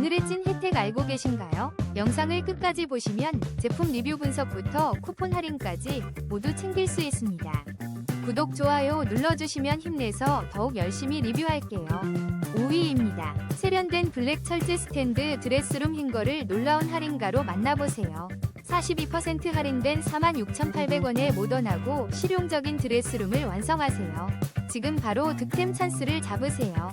오늘의 찐 혜택 알고 계신가요? 영상을 끝까지 보시면 제품 리뷰 분석부터 쿠폰 할인까지 모두 챙길 수 있습니다. 구독, 좋아요 눌러주시면 힘내서 더욱 열심히 리뷰할게요. 5위입니다. 세련된 블랙 철제 스탠드 드레스룸 행거를 놀라운 할인가로 만나보세요. 42% 할인된 46,800원의 모던하고 실용적인 드레스룸을 완성하세요. 지금 바로 득템 찬스를 잡으세요.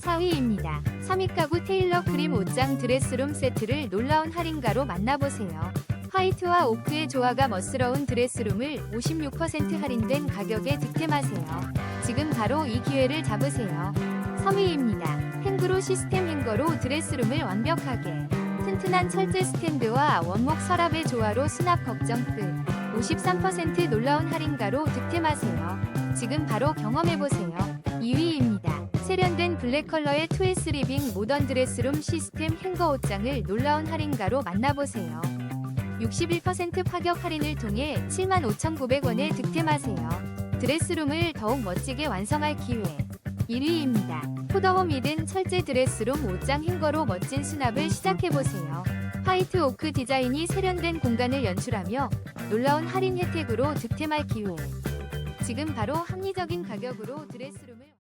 4위입니다. 3위 가구 테일러 크림 옷장 드레스룸 세트를 놀라운 할인가로 만나보세요. 화이트와 오크의 조화가 멋스러운 드레스룸을 56% 할인된 가격에 득템하세요. 지금 바로 이 기회를 잡으세요. 3위입니다. 행그로 시스템 행거로 드레스룸을 완벽하게 튼튼한 철제 스탠드와 원목 서랍의 조화로 수납 걱정 끝. 53% 놀라운 할인가로 득템하세요. 지금 바로 경험해보세요. 2위입니다. 세련된 블랙 컬러의 2S 리빙 모던 드레스룸 시스템 행거 옷장을 놀라운 할인가로 만나보세요. 61% 파격 할인을 통해 75,900원에 득템하세요. 드레스룸을 더욱 멋지게 완성할 기회. 1위입니다. 포더홈 이든 철제 드레스룸 옷장 행거로 멋진 수납을 시작해보세요. 화이트 오크 디자인이 세련된 공간을 연출하며 놀라운 할인 혜택으로 득템할 기회. 지금 바로 합리적인 가격으로 드레스룸을